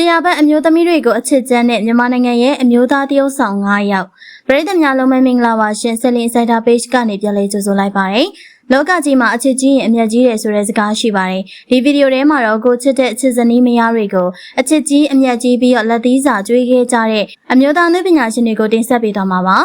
ဂျရာဘတ်အမျိုးသမီးတွေကိုအချစ်ကျန်းတဲ့မြန်မာနိုင်ငံရဲ့အမျိုးသားတရုတ်ဆောင်9ယောက်ပရိသတ်များလုံးမမင်္ဂလာပါရှင်ဆက်လင်းစိုက်တာ page ကနေပြန်လည်ကြိုဆိုလိုက်ပါတယ် လောကကြီးမှာအချစ်ကြီးရင်အမျက်ကြီးတယ်ဆိုတဲ့စကားရှိပါတယ်ဒီဗီဒီယိုထဲမှာတော့ကိုချစ်တဲ့အချစ်ဇနီးမယားတွေကိုအချစ်ကြီးအမျက်ကြီးပြီးတော့လက်သီးစာကျွေးခဲ့ကြတဲ့အမျိုးသားနုပညာရှင်တွေကိုတင်ဆက်ပေးသွားမှာပါ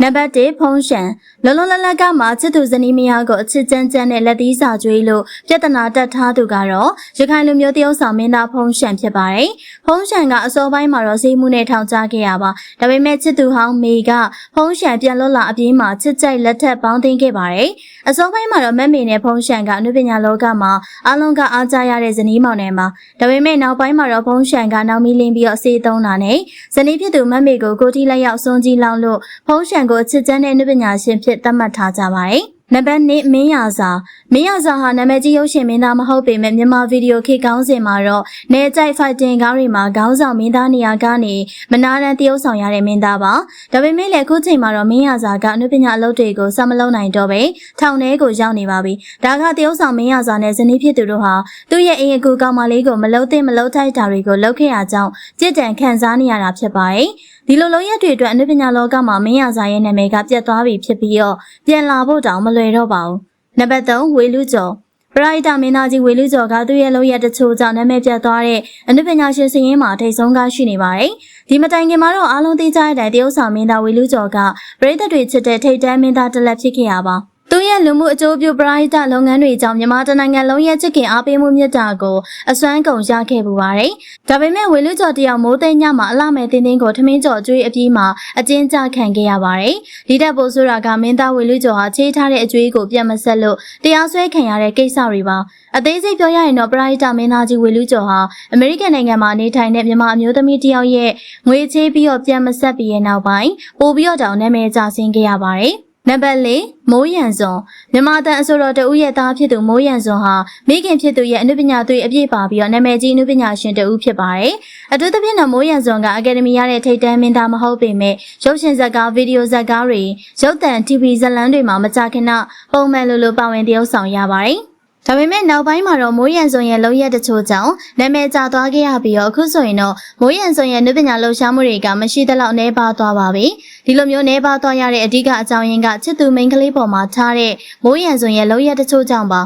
နံပါတ်1ဖုံးရှန်လောလောလတ်လတ်ကမှချစ်သူဇနီးမယားကိုအချစ်ကျန်းကျန်းနဲ့လက်သီးစာကျွေးလို့ပြဿနာတက်ထားသူကတော့ရခိုင်လူမျိုးတရုတ်ဆောင်မင်းသားဖုံးရှန်ဖြစ်ပါတယ်ဖုံးရှန်ကအစောပိုင်းမှာတော့စိတ်မှုနဲ့ထောင်ချခဲ့ရပါဒါပေမဲ့ချစ်သူဟောင်းမေကဖုံးရှန်ပြန်လွတ်လာအပြီးမှာချစ်ကြိုက်လက်ထက်ပေါင်းသိမ်းခဲ့ပါတယ်အစောပိုင်းမှာတော့မက်မေနဲ့ဖုံးရှန်ကအနုပညာလောကမှာအလုံးကအားကြရတဲ့ဇနီးမောင်နှံပါဒါပေမဲ့နောက်ပိုင်းမှာတော့ဖုံးရှန်ကနောက်မီလင်းပြီးတော့စေးသုံးတာနဲ့ဇနီးဖြစ်သူမက်မေကိုကိုတီလက်ရောက်စွန်ကြီးလောင်းလို့ဖုံးရှန်ကိုအချစ်ကျန်းတဲ့အနုပညာရှင်ဖြစ်သတ်မှတ်ထားကြပါတယ် နံပါတ်1မင်းရစာမင်းရစာဟာနာမည်ကြီးရုပ်ရှင်မင်းသားမဟုတ်ပေမဲ့မြန်မာဗီဒီယိုခေတ်ကောင်းစဉ်မှာတော့နေကြိုက်ဖိုက်တင်ကားတွေမှာခေါင်းဆောင်မင်းသားနေရာကနေမနာတမ်းတရုပ်ဆောင်ရတဲ့မင်းသားပါဒါပေမဲ့လည်းအခုချိန်မှာတော့မင်းရစာကအနုပညာအလုပ်တွေကိုစမလုံးနိုင်တော့ပဲထောင်ထဲကိုရောက်နေပါပြီဒါကတရုပ်ဆောင်မင်းရစာနဲ့ဇနီးဖြစ်သူတို့ဟာသူ့ရဲ့အိမ်အကူကောင်မလေးကိုမလုံးသင့်မလုံးထိုက်တာတွေကိုလုပ်ခဲ့ရကြောင်းကြည်တံခံစားနေရတာဖြစ်ပါတယ်ဒီလိုလုံးရက်တွေအတွက်အနုပညာလောကမှာမင်းရစာရဲ့နာမည်ကပြတ်သွားပြီဖြစ်ပြီးတော့ပြန်လာဖို့တောင်မလွယ်တော့ပါဘူး။နံပါတ်3ဝေလူကျော်ပရိုက်တာမင်းသားကြီးဝေလူကျော်ကသူ့ရဲ့လုံးရက်တချို့ကြောင့်နာမည်ပြတ်သွားတဲ့အနုပညာရှင်စရင်မှာထိတ်ဆုံးကားရှိနေပါတယ်။ဒီမတိုင်ခင်မှာတော့အားလုံးသိကြတဲ့တရုတ်ဆောင်မင်းသားဝေလူကျော်ကပရိသတ်တွေချစ်တဲ့ထိတ်တန်းမင်းသားတစ်လက်ဖြစ်ခဲ့ရပါ သူရဲ့လူမှုအကျိုးပြုပရိုက်တာလုပ်ငန်းတွေကြောင့်မြန်မာတနိုင်ငံလုံးရဲ့ချစ်ခင်အားပေးမှုမြတ်တာကိုအစွမ်းကုန်ရခဲ့ပူပါတယ်။ဒါပေမဲ့ဝေလူကျော်တယောက်မိုးသိမ်းညမှာအလှမဲ့တင်းတင်းကိုထမင်းကျော်ကျွေးအပြီးမှာအကျဉ်းချခံခဲ့ရပါတယ်။ဒီတက်ပိုးဆိုတာကမင်းသားဝေလူကျော်ဟာချေးထားတဲ့အကျွေးကိုပြတ်မဆက်လို့တရားစွဲခံရတဲ့ကိစ္စတွေပါ။အသေးစိတ်ပြောရရင်တော့ပရိုက်တာမင်းသားကြီးဝေလူကျော်ဟာအမေရိကန်နိုင်ငံမှာနေထိုင်တဲ့မြန်မာအမျိုးသမီးတယောက်ရဲ့ငွေချေးပြီးတော့ပြန်မဆက်ပြီးရဲ့နောက်ပိုင်းပို့ပြီးတော့တောင်နာမည်ကျဆင်းခဲ့ရပါတယ်။ နံပါတ်၄မိုးရံစွန်မြန်မာတန်အဆိုတော်တဦးရဲ့သားဖြစ်သူမိုးရံစွန်ဟာမိခင်ဖြစ်သူရဲ့အနုပညာသွေးအပြည့်ပါပြီးတော့နာမည်ကြီးအနုပညာရှင်တဦးဖြစ်ပါတယ်။အထူးသဖြင့်တော့မိုးရံစွန်ကအကယ်ဒမီရတဲ့ထိပ်တန်းမင်းသားမဟုတ်ပေမဲ့ရုပ်ရှင်ဇာတ်ကားဗီဒီယိုဇာတ်ကားတွေရုပ်သံ TV ဇာတ်လမ်းတွေမှာမကြာခဏပုံမှန်လိုလိုပါဝင်တရုပ်ဆောင်ရပါတယ်။ ဒါပေမဲ့နောက်ပိုင်းမှာတော့မိုးရန်စွန်ရဲ့လုံရက်တချို့ကြောင့်နာမည်ကျသွားခဲ့ရပြီးတော့အခုဆိုရင်တော့မိုးရန်စွန်ရဲ့နုပညာလှူရှားမှုတွေကမရှိသလောက်နှဲပါသွားပါပြီဒီလိုမျိုးနှဲပါသွားရတဲ့အဓိကအကြောင်းရင်းကချစ်သူမိန်းကလေးပေါ်မှာထားတဲ့မိုးရန်စွန်ရဲ့လုံရက်တချို့ကြောင့်ပါ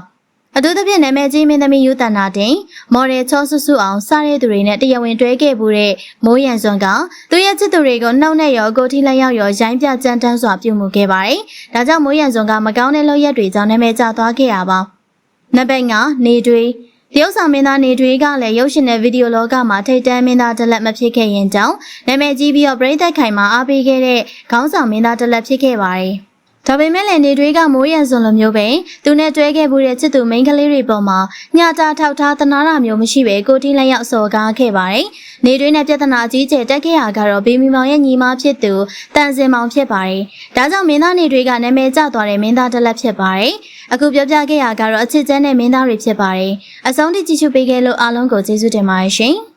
အထူးသဖြင့်နာမည်ကြီးမင်းသမီးယူတန်နာတင်မော်ဒယ်ချောဆူဆူအောင်စားတဲ့သူတွေနဲ့တရားဝင်တွဲခဲ့မှုတဲ့မိုးရန်စွန်ကသူရဲ့ချစ်သူတွေကိုနှုတ်နဲ့ရောကိုထိလက်ရောက်ရောရိုင်းပြကြမ်းတမ်းစွာပြုမှုခဲ့ပါတယ်။ဒါကြောင့်မိုးရန်စွန်ကမကောင်းတဲ့လုပ်ရက်တွေကြောင့်နာမည်ကျသွားခဲ့ရပါ နံပါတ်5နေတွေးတရုတ်ဆောင်မင်းသားနေတွေကလည်းရုပ်ရှင်နဲ့ဗီဒီယိုလောကမှာထိတ်တန်းမင်းသားတစ်လက်မဖြစ်ခဲ့ရင်ကြောင့်နာမည်ကြီးပြီးတော့ပရိသတ်ခိုင်မှာအားပေးခဲ့တဲ့ခေါင်းဆောင်မင်းသားတစ်လက်ဖြစ်ခဲ့ပါတယ်။ ဒါပေမဲ့လည်းနေတွေကမိုးရံစွန်လိုမျိုးပဲသူနဲ့တွဲခဲ့မှုတဲ့ချစ်သူမိန်းကလေးတွေပေါ်မှာညတာထောက်ထားတနာတာမျိုးမရှိပဲကိုတီးလက်ရောက်စော်ကားခဲ့ပါတယ်။နေတွေနဲ့ပြဿနာအကြီးကျယ်တက်ခဲ့ရကတော့ဘေမီမောင်ရဲ့ညီမဖြစ်သူတန်စင်မောင်ဖြစ်ပါတယ်။ဒါကြောင့်မင်းသားနေတွေကနာမည်ကျသွားတဲ့မင်းသားတစ်လက်ဖြစ်ပါတယ်။အခုပြောပြခဲ့ရကတော့အချစ်ကျန်းတဲ့မင်းသားတွေဖြစ်ပါတယ်။အဆုံးထိကြည့်ရှုပေးခဲ့လို့အားလုံးကိုကျေးဇူးတင်ပါတယ်ရှင်။